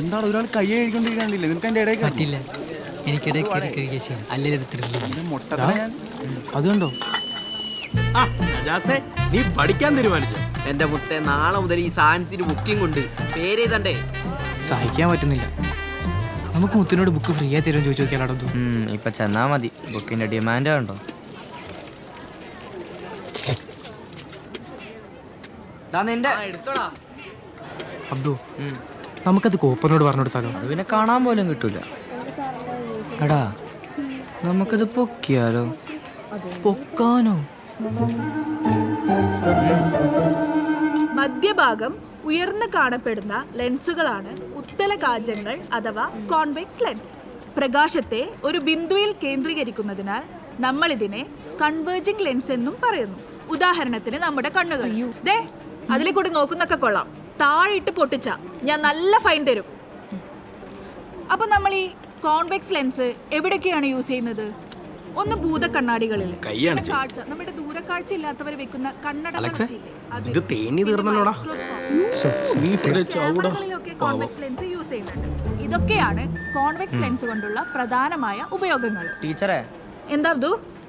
എന്താണ് ഒരാൾ കൈ കഴിക്കൊണ്ടിരിക്കണ്ടില്ലേ നിനക്ക് എന്റെ ഇടയിൽ പറ്റില്ല. എനിക്കിടെ കയറി കഴിക്കുക ചെയ്യാം. അല്ലെങ്കിൽ ഇത് തരില്ല മുട്ട ഞാൻ അതുകൊണ്ടോ? ആ നജാസേ നീ പഠിക്കാൻ തീരുമാനിച്ചു? എന്റെ മുത്തെ നാളെ മുതൽ ഈ സാധനത്തിന് ബുക്കിംഗ് ഉണ്ട്. പേര് എഴുതണ്ടേ? സഹിക്കാൻ പറ്റുന്നില്ല. നമുക്ക് മുത്തിനോട് ബുക്ക് ഫ്രീ ആയി തരുമെന്ന് ചോദിച്ചു നോക്കിയാലോ ഇപ്പൊ ചെന്നാ മതി. ബുക്കിന്റെ ഡിമാൻഡ് ഉണ്ടോ? നിന്റെ. എടുത്തോടാ. അബ്ദു. നമുക്കത് കോപ്പറിനോട് പറഞ്ഞു കൊടുത്താലോ അത് പിന്നെ കാണാൻ പോലും കിട്ടൂല. എടാ നമുക്കത് പൊക്കിയാലോ? പൊക്കാനോ? മധ്യഭാഗം ഉയർന്നു കാണപ്പെടുന്ന ലെൻസുകളാണ് ഉത്തല കാജങ്ങൾ അഥവാ കോൺവെക്സ് ലെൻസ്. പ്രകാശത്തെ ഒരു ബിന്ദുവിൽ കേന്ദ്രീകരിക്കുന്നതിനാൽ നമ്മൾ ഇതിനെ കൺവേർജിംഗ് ലെൻസ് എന്നും പറയുന്നു. ഉദാഹരണത്തിന് നമ്മുടെ കണ്ണുകൾ. ദേ അതിലെ കൂടി നോക്കുന്നൊക്കെ കൊള്ളാം. താഴിട്ട് പൊട്ടിച്ച ഞാൻ നല്ല ഫൈൻ തരും. അപ്പൊ നമ്മൾ ഈ കോൺവെക്സ് ലെൻസ് എവിടൊക്കെയാണ് യൂസ് ചെയ്യുന്നത്? ഒന്ന് ഭൂത കണ്ണാടികളിൽ കാഴ്ച നമ്മുടെ ദൂരക്കാഴ്ച ഇല്ലാത്തവർ വെക്കുന്ന കണ്ണട ഇത് തേഞ്ഞ് തീർന്നല്ലോടാ. കോൺവെക്സ് ലെൻസ് യൂസ് ചെയ്യുന്നുണ്ട്. ഇതൊക്കെയാണ് കോൺവെക്സ് ലെൻസ് കൊണ്ടുള്ള പ്രധാനമായ ഉപയോഗങ്ങൾ. ടീച്ചറെ എന്താ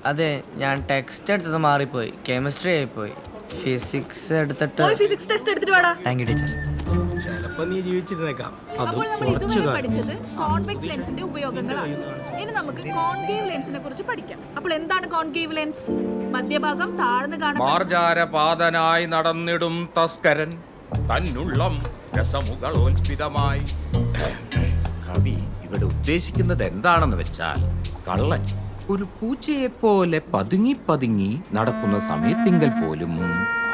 അതെ ഞാൻ ടെക്സ്റ്റ് എടുത്തത് മാറിപ്പോയി. കെമിസ്ട്രി ആയിപ്പോയി. ഫിസിക്സ് എടുത്തിട്ട് പോയി ഫിസിക്സ് ടെസ്റ്റ് എടുത്തിട്ട് വാടാ. താങ്ക് യു ടീച്ചർ ചിലപ്പോ നീ ജീവിച്ചിരുന്നേക്കാം. അത് അപ്പോൾ നമ്മൾ കുറച്ചു ഇതുവരെ കാലം പഠിച്ചത് കോൺവെക്സ് ലെൻസിന്റെ ഉപയോഗങ്ങളാണ്. ഇനി നമുക്ക് കോൺകേവ് ലെൻസിനെ കുറിച്ച് പഠിക്കാം. അപ്പോൾ എന്താണ് കോൺകേവ് ലെൻസ് മധ്യഭാഗം താഴ്ന്നു കാണാൻ മാർജാരപാതനായി നടന്നിടും തസ്കരൻ. തന്നുള്ളം രസമുകളോൽപിതമായി കവി ഇവിടെ ഉദ്ദേശിക്കുന്നത് എന്താണെന്ന് വെച്ചാൽ കള്ളൻ ഒരു പൂച്ചയെ പോലെ പതുങ്ങി പതുങ്ങി നടക്കുന്ന സമയത്തിങ്കൽ പോലും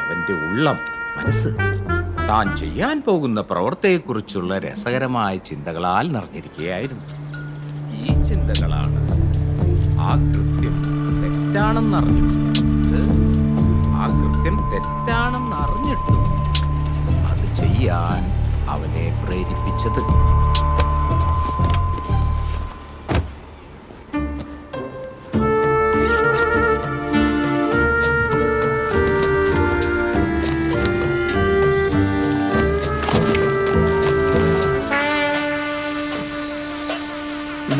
അവന്റെ ഉള്ളം മനസ്സ് താൻ ചെയ്യാൻ പോകുന്ന പ്രവൃത്തിയെക്കുറിച്ചുള്ള രസകരമായ ചിന്തകളാൽ നിറഞ്ഞിരിക്കുകയായിരുന്നു. ഈ ചിന്തകളാണ് ആ കൃത്യം തെറ്റാണെന്നറിഞ്ഞു ആ കൃത്യം തെറ്റാണെന്ന് അറിഞ്ഞിട്ടും അത് ചെയ്യാൻ അവനെ പ്രേരിപ്പിച്ചത്.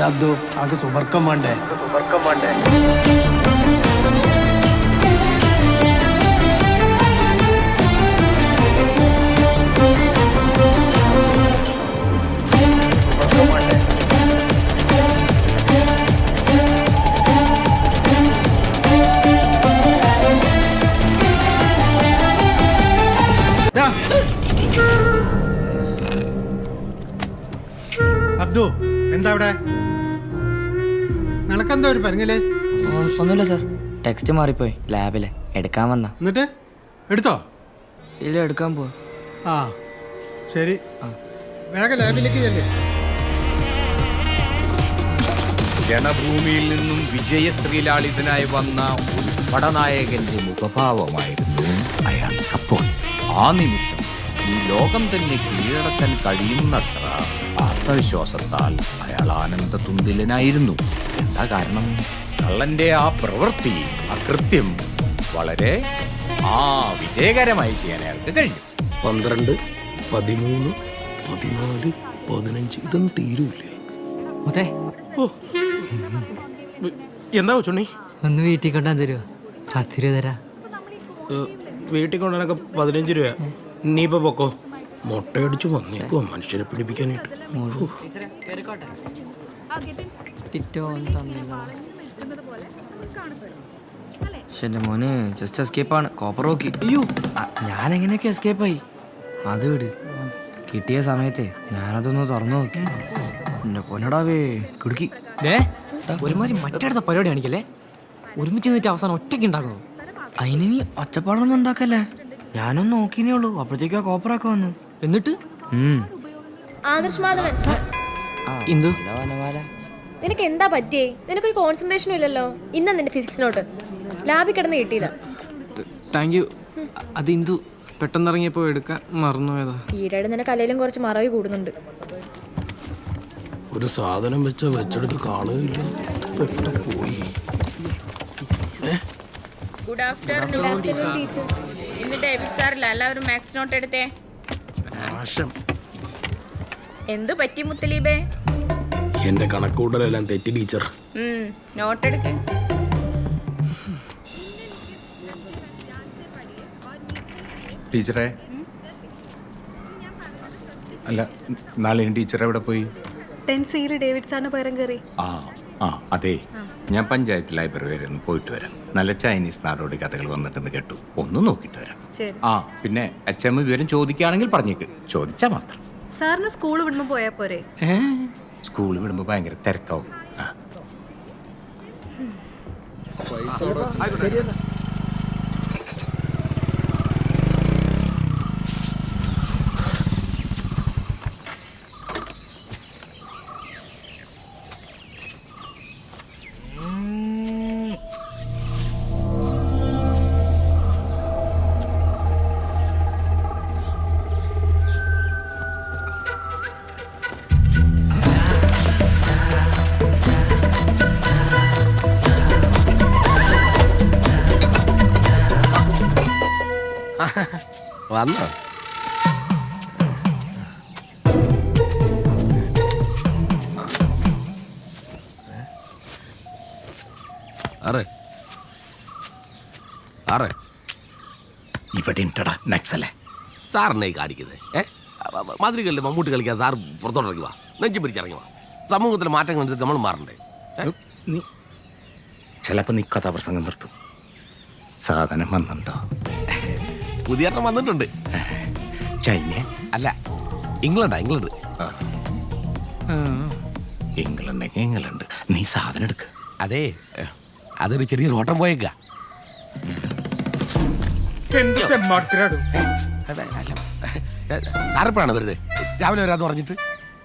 ഇതബ്ദു ആകെ സുബർക്കം വേണ്ടേ? അബ്ദു പരങ്ങൽ ഒന്നുമില്ല സാർ. ടെക്സ്റ്റ് മാറിപ്പോയി. ലാബിലെ എടുക്കാൻ വന്ന. എന്നിട്ട്? എടുത്തോ? ഇല്ല എടുക്കാൻ പോ ആ ശരി. വേഗം ലാബിലേക്ക് ചെല്ലേ. ജനഭൂമിയിൽ നിന്നും വിജയശ്രീലാളിതനായി വന്ന ഒരു പടനായകന്റെ മുഖഭാവമായിരുന്നു അപ്പോൾ. ആ നിമിഷം ഈ ലോകം തന്നെ കീഴടക്കാൻ കഴിയുന്നത്ര ആത്മവിശ്വാസത്താൽ അയാൾ ആനന്ദ തുന്തിലനായിരുന്നു എന്താ കാരണം? കള്ളന്റെ ആ പ്രവൃത്തി ആ കൃത്യം വളരെ ആ വിജയകരമായി ചെയ്യാൻ അയാൾക്ക് കഴിഞ്ഞു. പന്ത്രണ്ട് പതിമൂന്ന് പതിനാല് പതിനഞ്ച് ഇതൊന്നും തീരൂലേ മുത്തേ. എന്താ ചുണ്ണി? ഒന്ന് വീട്ടിൽ കൊണ്ടാൻ തരുമോ പത്ത് രൂപ തരാ വീട്ടിൽ കൊണ്ടുവന്നൊക്കെ പതിനഞ്ച് രൂപ നീ ഇപ്പൊ പൊക്കോ? മുട്ടയടിച്ച് വന്നേക്കോ മനുഷ്യരെ പിടിപ്പിക്കാനായിട്ട്. പക്ഷെ മോനെ ജസ്റ്റ് എസ്കേപ്പാണ് കോപ്പർ നോക്കി അയ്യോ ഞാൻ എങ്ങനെയൊക്കെ എസ്കേപ്പായി അത് വിട്. കിട്ടിയ സമയത്തെ ഞാനതൊന്ന് തുറന്നു നോക്കി. എന്നെ പൊന്നടാവേ കിടുക്കി. ദേ ഒരുമാതിരി മറ്റടുത്ത പരിപാടി കാണിക്കല്ലേ? ഒരുമിച്ച് നിന്നിട്ട് അവസാനം ഒറ്റയ്ക്ക് ഉണ്ടാക്കുന്നു. അതിന് നീ ഒച്ചപ്പാടൊന്നും ഉണ്ടാക്കല്ലേ? ഞാനൊന്ന് നോക്കിനേ ഉള്ളൂ. അപ്പോഴത്തേക്കും ആ കോപ്പറൊക്കെ വന്നു. എന്നിട്ട്? ആദർശ് മാധവൻ. ഇന്ദു നിനക്ക് എന്താ പറ്റിയേ? നിനക്കൊരു കോൺസെൻട്രേഷനും ഇല്ലല്ലോ. ഇന്ന നിന്റെ ഫിസിക്സ് നോട്ട്. ലാബിൽ കിടന്ന് കിട്ടിയതാ. താങ്ക് യു അത് ഇന്ദു പെട്ടെന്ന് ഇറങ്ങിയപ്പോൾ എടുക്കാൻ മറന്നുപോയതാ. ഈയിടെ നിന്റെ കലയിലും കുറച്ച് മറവി കൂടുന്നുണ്ട്. ഒരു സാധനം വെച്ച വെച്ചെടുത്ത് കാണുകയില്ല. പോയി. ഗുഡ് ആഫ്റ്റർനൂൺ ടീച്ചർ ഇന്ന് ഡേവിഡ് സാറില്ല? എല്ലാവരും മാത്സ് നോട്ട് എടുത്തേ. എന്തു പറ്റി മുത്തലീബേ? എന്റെ കണക്കൂട്ടലെല്ലാം തെറ്റി ടീച്ചർ. നോട്ട് നോട്ടെടുക്ക് ടീച്ചറെ. അല്ല നാളെ ടീച്ചർ എവിടെ പോയി? ടെൻ സിയിൽ ഡേവിഡ് സാറിന് പകരം കയറി ആ ആ അതെ. ഞാൻ പഞ്ചായത്ത് ലൈബ്രറി വരെ ഒന്ന് പോയിട്ട് വരാം. നല്ല ചൈനീസ് നാടോടി കഥകൾ വന്നിട്ടെന്ന് കേട്ടു. ഒന്ന് നോക്കിയിട്ട് വരാം. ആ പിന്നെ അച്ഛമ്മ വിവരം ചോദിക്കുകയാണെങ്കിൽ പറഞ്ഞേക്ക്. ചോദിച്ചാ മാത്രം. സാറിന് സ്കൂൾ വിടുമ്പോ പോയാ പോരെ? സ്കൂൾ വിടുമ്പോൾ ഭയങ്കര തിരക്കാവും. ആ. വന്നോ. ആറ്. ആറ്. ഇവിടെ ഉണ്ടടാ നക്സലേ സാറിനെ കാണിക്കുന്നത്. ഏ? മധുരകളിൽ മമ്മൂട്ടി കളിക്കാൻ സാർ പുറത്തോട്ടിറങ്ങി വാ. നെഞ്ചി പിടിച്ചിറങ്ങി വാ. സമൂഹത്തിലെ മാറ്റങ്ങൾ അനുസരിച്ച് നമ്മൾ മാറണ്ടേ? നീ ചിലപ്പോൾ നീ കഥാപ്രസംഗം നിർത്തും. സാധനം വന്നുണ്ടോ പുതിയ എണ്ണം വന്നിട്ടുണ്ട്. ചൈന അല്ല ഇംഗ്ലണ്ടാ ഇംഗ്ലണ്ട്. ഇംഗ്ലണ്ടെങ്കിൽ ഇംഗ്ലണ്ട്. നീ സാധനം എടുക്ക. അതെ അതൊരു ചെറിയ ഓട്ടം പോയേക്ക. സാറിപ്പോഴാണ് വെറുതെ രാവിലെ വരാന്ന് പറഞ്ഞിട്ട്?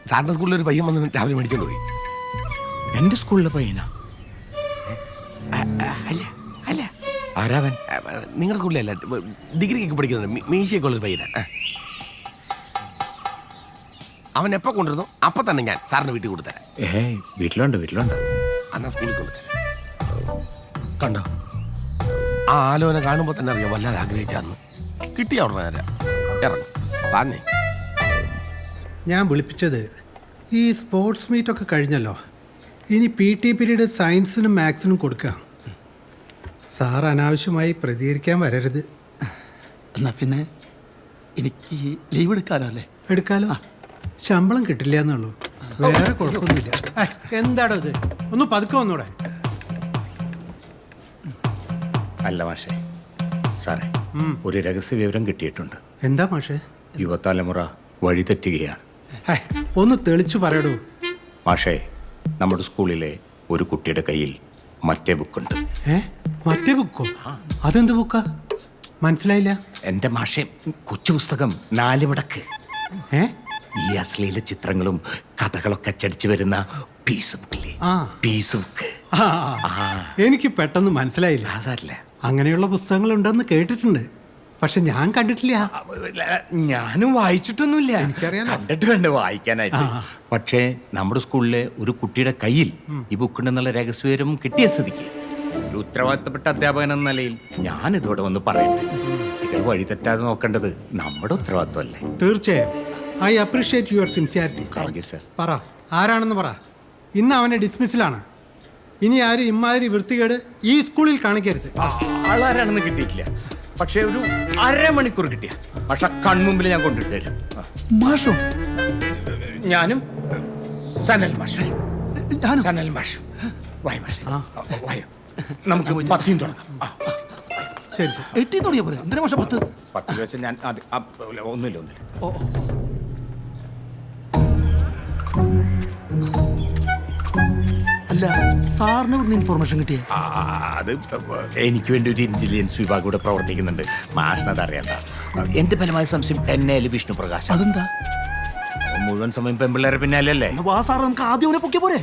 സാറിന്റെ സ്കൂളിൽ ഒരു പയ്യൻ വന്ന് രാവിലെ മേടിച്ചോണ്ട് പോയി. എന്റെ സ്കൂളിലെ പയ്യനാ? ആരാവൻ? നിങ്ങളുടെ സ്കൂളിലല്ല ഡിഗ്രിക്കൊക്കെ പഠിക്കുന്നുണ്ട്. മീശയൊക്കെ ഉള്ളൊരു പയ്യനാ. അവൻ എപ്പോൾ കൊണ്ടിരുന്നു അപ്പം തന്നെ ഞാൻ സാറിന് വീട്ടിൽ കൊടുത്തരാം ഏയ് വീട്ടിലുണ്ട് വീട്ടിലുണ്ട്. അന്നാ സ്കൂളിൽ കൊടുത്തരാം കണ്ടോ? ആ ആലോചന കാണുമ്പോൾ തന്നെ അറിയാം വല്ലാതെ ആഗ്രഹിച്ചാന്ന്. കിട്ടിയ ഉടനെ തരാം. ഇറങ്ങും. പറഞ്ഞേ ഞാൻ വിളിപ്പിച്ചത് ഈ സ്പോർട്സ് മീറ്റൊക്കെ കഴിഞ്ഞല്ലോ. ഇനി പി ടി പീരീഡ് സയൻസിനും മാത്സിനും കൊടുക്കാം. സാർ അനാവശ്യമായി പ്രതികരിക്കാൻ വരരുത്. എന്നാ പിന്നെ എനിക്ക് ലീവ് എടുക്കാലോ അല്ലേ? എടുക്കാലോ? ശമ്പളം കിട്ടില്ല എന്നുള്ളൂ. വേറെ കുഴപ്പമൊന്നുമില്ല. എന്താടോ ഇത്? ഒന്ന് പതുക്കെ വന്നൂടെ. അല്ല മാഷേ സാറേ ഒരു രഹസ്യ വിവരം കിട്ടിയിട്ടുണ്ട്. എന്താ മാഷേ? യുവതലമുറ വഴിതെറ്റുകയാണ് ഒന്ന് തെളിച്ചു പറയടൂ. മാഷേ നമ്മുടെ സ്കൂളിലെ ഒരു കുട്ടിയുടെ കയ്യിൽ മറ്റേ ബുക്കുണ്ട്. ഏ? മറ്റേ ബുക്കോ? അതെന്ത് ബുക്കാ? മനസ്സിലായില്ല. എന്റെ മാഷേ കൊച്ചു പുസ്തകം നാല് വിടക്ക്. ഏ? ഈ അശ്ലീല ചിത്രങ്ങളും കഥകളൊക്കെ അച്ചടിച്ചു വരുന്ന പീസ് ബുക്കില്ലേ. Piece book. എനിക്ക് പെട്ടെന്ന് മനസ്സിലായില്ല. അതല്ല അങ്ങനെയുള്ള പുസ്തകങ്ങൾ ഉണ്ടെന്ന് കേട്ടിട്ടുണ്ട്. പക്ഷെ ഞാൻ കണ്ടിട്ടില്ല. ഞാനും വായിച്ചിട്ടൊന്നുമില്ല. എനിക്കറിയാം കണ്ടിട്ട് വേണ്ട വായിക്കാനായിട്ട്. പക്ഷേ നമ്മുടെ സ്കൂളിലെ ഒരു കുട്ടിയുടെ കയ്യിൽ ഈ ബുക്കുണ്ടെന്നുള്ള രഹസ്യവിവരം കിട്ടിയ സ്ഥിതിക്ക് ഒരു ഉത്തരവാദിത്തപ്പെട്ട അധ്യാപകൻ എന്ന നിലയിൽ ഞാൻ ഇതോടെ വന്ന് പറയട്ടെ. ഇതിൽ വഴി തെറ്റാതെ നോക്കേണ്ടത് നമ്മുടെ ഉത്തരവാദിത്തമല്ലേ തീർച്ചയായും. I appreciate your sincerity. Thank you sir പറ ആരാണെന്ന് പറ. ഇന്ന് അവനെ ഡിസ്മിസിലാണ്. ഇനി ആരും ഇമാതിരി വൃത്തികേട് ഈ സ്കൂളിൽ കാണിക്കരുത്. ആളാരാണെന്ന് കിട്ടിയിട്ടില്ല. പക്ഷേ ഒരു അരമണിക്കൂർ കിട്ടിയ. പക്ഷെ കൺമുമ്പിൽ ഞാൻ കൊണ്ടിട്ട് തരും മാഷോ? ഞാനും സനൽ മാഷ്. സനൽ മാഷ്. വായ മാഷ്. വായോ. നമുക്ക് പത്തിയും തുടങ്ങാം. ശരി എട്ടി തുടങ്ങിയ പോലെ എന്തിനാ പക്ഷെ പത്ത്? പത്ത് വെച്ച് ഞാൻ ആ, ഒന്നുമില്ല ഒന്നില്ല അല്ല സാറിന് ഇവിടുന്ന് ഇൻഫോർമേഷൻ കിട്ടിയേ? അത് എനിക്ക് വേണ്ടി ഒരു ഇന്റലിജൻസ് വിഭാഗം ഇവിടെ പ്രവർത്തിക്കുന്നുണ്ട്. മാഷിനത് അറിയണ്ട. എന്റെ ഫലമായ സംശയം എന്നെ വിഷ്ണു പ്രകാശ് അതെന്താ? മുഴുവൻ സമയം പെമ്പിള്ളേരെ പിന്നാലല്ലേ വാ സാർ നമുക്ക് ആദ്യം അവനെ പൊക്കിയ പോരെ?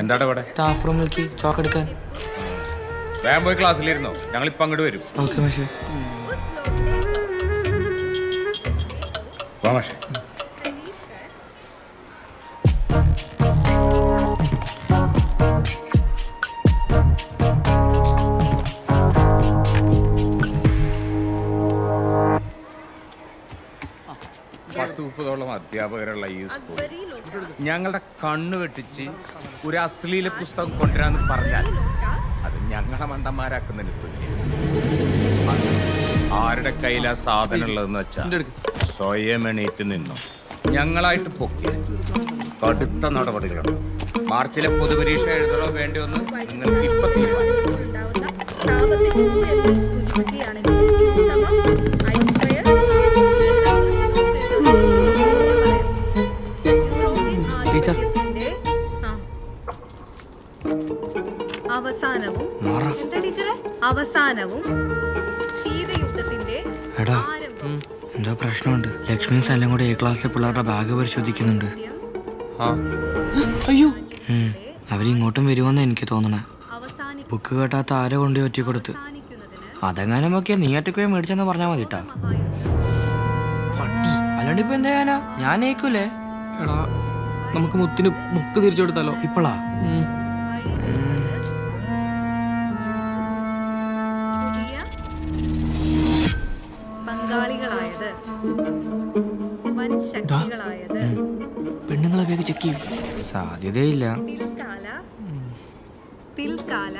എന്താണ് ഇവിടെ സ്റ്റാഫ് റൂമിലേക്ക് ചോക്ക് എടുക്കാൻ. വേഗം പോയി ക്ലാസ്സിലിരുന്നോ? ഞങ്ങൾ ഇപ്പൊ അങ്ങോട്ട് വരും. ഓക്കെ മാഷേ. വാ മാഷേ. അധ്യാപകരുള്ള ഈ സ്കൂൾ ഞങ്ങളുടെ കണ്ണു വെട്ടിച്ച് ഒരു അശ്ലീല പുസ്തകം കൊണ്ടുവരാന്ന് പറഞ്ഞാൽ അത് ഞങ്ങളെ മണ്ടന്മാരാക്കുന്നതിന് തുല്യം ആരുടെ കയ്യിലാ സാധനം ഉള്ളതെന്ന് വെച്ചാൽ സ്വയം എണീറ്റ് നിന്നു. ഞങ്ങളായിട്ട് പൊക്കി. കടുത്ത നടപടികളുണ്ട് മാർച്ചിലെ പൊതുപരീക്ഷ എഴുതണോ വേണ്ടി എന്ന് നിങ്ങൾക്ക് ഇപ്പൊ തീരുമാനിക്കാം. അവസാനവും മാറ. ടീച്ചറെ അവസാനവും ശീതയുദ്ധത്തിന്റെ എന്തോ പ്രശ്നമുണ്ട്. ലക്ഷ്മി സ്ഥലം കൂടെ എ ക്ലാസ്സിലെ പിള്ളേരുടെ ബാഗ് പരിശോധിക്കുന്നുണ്ട്. അയ്യോ. അവരിങ്ങോട്ടും വരുമെന്ന് എനിക്ക് തോന്നണേ. ബുക്ക് കേട്ടാത്ത ആരോ കൊണ്ട് ഒറ്റ കൊടുത്ത് അതെങ്ങാനും ഒക്കെ നീ ഒറ്റക്കോയെ മേടിച്ചെന്ന് പറഞ്ഞാൽ മതി കേട്ടാ അല്ലാണ്ട് ഇപ്പൊ എന്താ ഞാനാ ഞാൻ ഏക്കൂലേ? എടാ നമുക്ക് മുത്തിന് ബുക്ക് തിരിച്ചു കൊടുത്താലോ? ഇപ്പളാ? വൻ ശക്തികളായത് പെണ്ണുങ്ങളെ വേഗം ചെക്ക് ചെയ്യും. സാധ്യതയില്ല. പിൽക്കാല പിൽക്കാല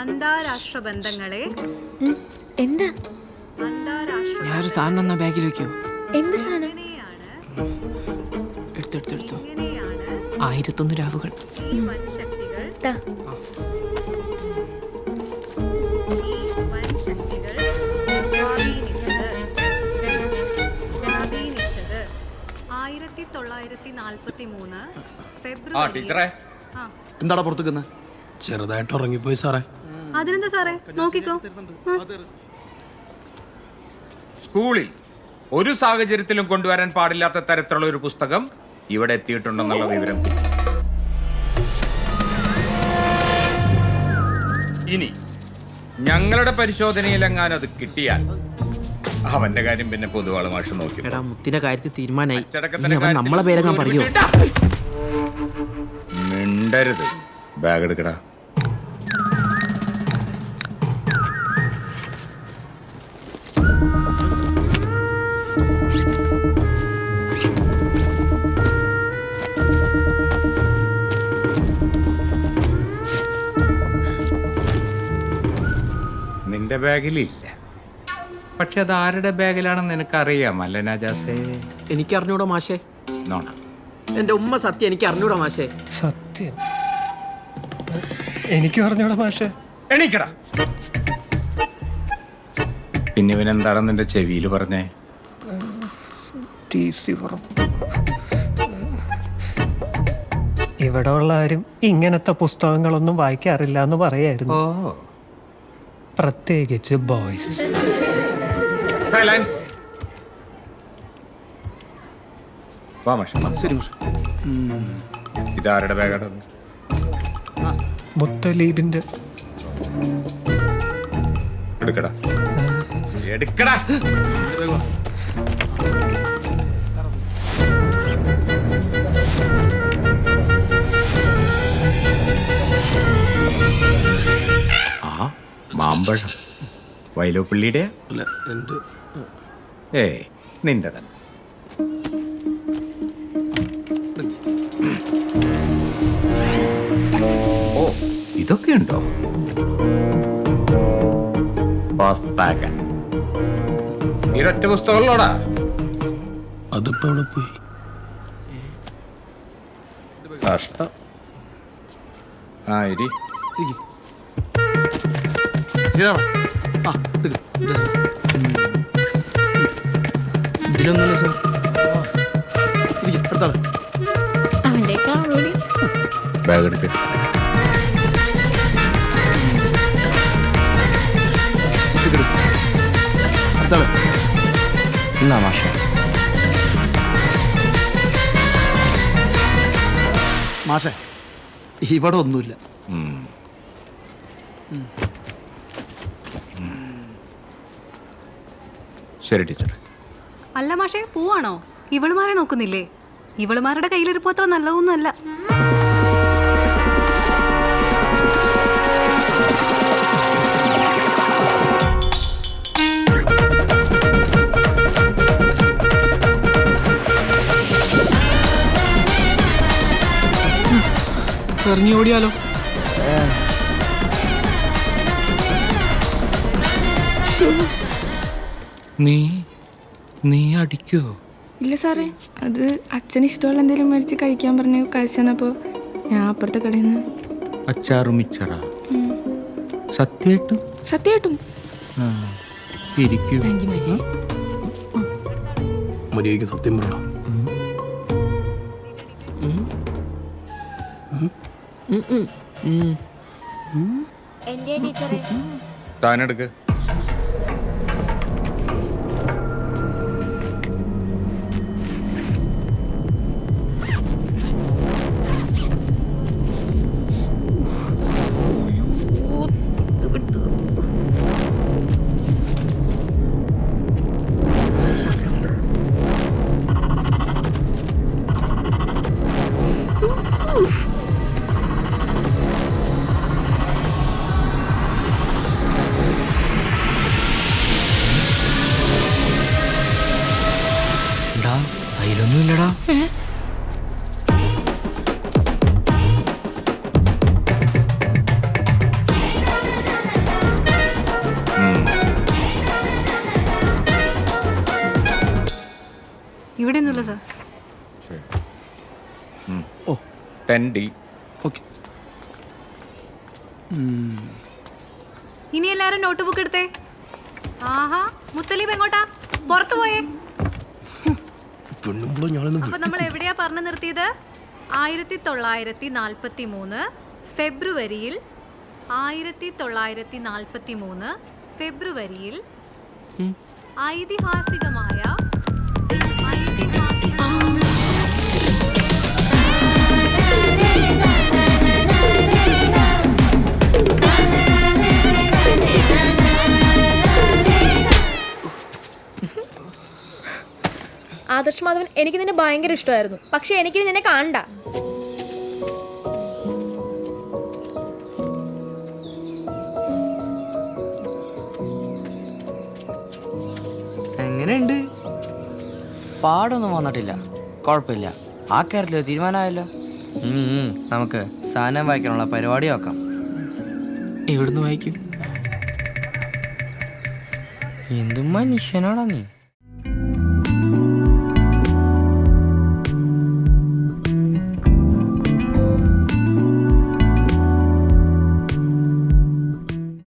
അന്താരാഷ്ട്ര ബന്ധങ്ങളെ. എന്താ? അന്താരാഷ്ട്ര ഞാനൊരു സാധനം എന്നാ ബാഗിൽ വെക്കോ. എന്ത് സാധനം? ഇങ്ങനെയാണ് എടുത്തെടുത്തെടുത്തോ ഇങ്ങനെയാണ് ആയിരത്തൊന്ന് രാവുകൾ. ഈ വൻ ശക്തികൾ ദാ, നാൽപ്പത്തി മൂന്ന് ആ ഫെബ്രുവരി. ടീച്ചറെ. ആ. എന്താടാ പുറത്തുക്കുന്ന ചെറുതായിട്ട് ഉറങ്ങിപ്പോയി സാറേ. അതിനെന്താ സാറേ? നോക്കിക്കോ. ആ. സ്കൂളിൽ ഒരു സാഹചര്യത്തിലും കൊണ്ടുവരാൻ പാടില്ലാത്ത തരത്തിലുള്ള ഒരു പുസ്തകം ഇവിടെ എത്തിയിട്ടുണ്ടെന്നുള്ള വിവരം കിട്ടി. ഇനി ഞങ്ങളുടെ പരിശോധനയിലെങ്ങാനും അത് കിട്ടിയാൽ അവന്റെ കാര്യം പിന്നെ പൊതുവാൾ മാഷ് നോക്കി എടാ മുത്തിന്റെ കാര്യത്തിൽ തീരുമാനമായി ഇനി അവൻ നമ്മളെ പേരങ്ങാൻ പറയോ. മിണ്ടരുത്. ബാഗ് എടുക്കടാ. നിന്റെ ബാഗിലില്ല. പക്ഷെ അത് ആരുടെ ബാഗിലാണെന്ന് നിനക്കറിയാം അല്ല നജാസേ? എനിക്ക് അറിഞ്ഞൂടാ മാഷേ. നോണ. എന്റെ ഉമ്മ സത്യം എനിക്ക് അറിഞ്ഞൂടാ മാഷേ. സത്യം? എനിക്ക് അറിഞ്ഞൂടാ മാഷേ. എണീക്കടാ. പിന്നെ ഇവനെന്താണെന്ന് നിന്റെ ചെവിയിൽ പറഞ്ഞേ? ഇവിടെ ഉള്ള ആരും ഇങ്ങനത്തെ പുസ്തകങ്ങളൊന്നും വായിക്കാറില്ല എന്ന് പറയായിരുന്നു. ഓ. പ്രത്യേകിച്ച് ബോയ്സ്. സൈലൻസ് വാ മാഷ് ശരി മാഷെ. ഇതാരുടെ ബാഗാണ് മുത്തലീബിന്റെ. എടുക്കടാ. എടുക്കടാ. ആ മാമ്പഴം. വൈലോപ്പിള്ളിയുടെ അല്ല എന്റെ ഏ നിന്റെ തന്നെ ഓ ഇതൊക്കെ ഉണ്ടോ? ഇരട്ട പുസ്തകങ്ങളോടാ. അതിപ്പോ അവിടെ പോയി? കഷ്ടം. ആ ഇരി. ആ, എടുക്ക്. സാർ കാണൂടി ബാഗ് എടുത്ത്. എന്നാ മാഷേ? മാഷെ ഇവിടെ ഒന്നുമില്ല. ശരി ടീച്ചർ അല്ല മാഷെ പോവാണോ? ഇവളുമാരെ നോക്കുന്നില്ലേ? ഇവളുമാരുടെ കയ്യിലിരിപ്പ് അത്ര നല്ലതൊന്നുമല്ല. ഇറങ്ങി ഓടിയാലോ? നീ നീ അടിക്കോ? ഇല്ല സാറേ അത് അച്ഛൻ ഇഷ്ടമുള്ള എന്തെങ്കിലും മേടിച്ച് കഴിക്കാൻ പറഞ്ഞ് കാശ് തന്നപ്പോൾ ഞാൻ അപ്പുറത്തെ കടയിൽ നിന്ന് അച്ചാറും മിച്ചറ. സത്യമായിട്ടും സത്യമായിട്ടും ഇരിക്കൂ. മര്യാദയ്ക്ക് സത്യം പറയണം. എന്റെ ഇവിടെ ഒന്നുമില്ല sir. Oh ten D. Okay. ഇനി എല്ലാരും നോട്ട് ബുക്ക് എടുത്തേ. ആഹാ മുത്തലീബ് എങ്ങോട്ടാ? പുറത്തു പോയേ. നമ്മൾ എവിടെയാ പറഞ്ഞു നിർത്തിയത്? ആയിരത്തി തൊള്ളായിരത്തി നാൽപ്പത്തി മൂന്ന് ഫെബ്രുവരിയിൽ ആയിരത്തി തൊള്ളായിരത്തി നാൽപ്പത്തി മൂന്ന് ഫെബ്രുവരിയിൽ ഐതിഹാസികമായ ആദർശ് മാധവൻ എനിക്ക് നിന്നെ ഭയങ്കര ഇഷ്ടമായിരുന്നു. പക്ഷെ എനിക്ക് നിന്നെ കാണണ്ട. എങ്ങനെയുണ്ട്? പാടൊന്നും വന്നിട്ടില്ല. കുഴപ്പമില്ല. ആ കാര്യത്തിൽ തീരുമാനമായല്ലോ. നമുക്ക് സാധനം വായിക്കാനുള്ള പരിപാടി നോക്കാം എവിടുന്ന് വായിക്കും? എന്തും മനുഷ്യനാടാ നീ?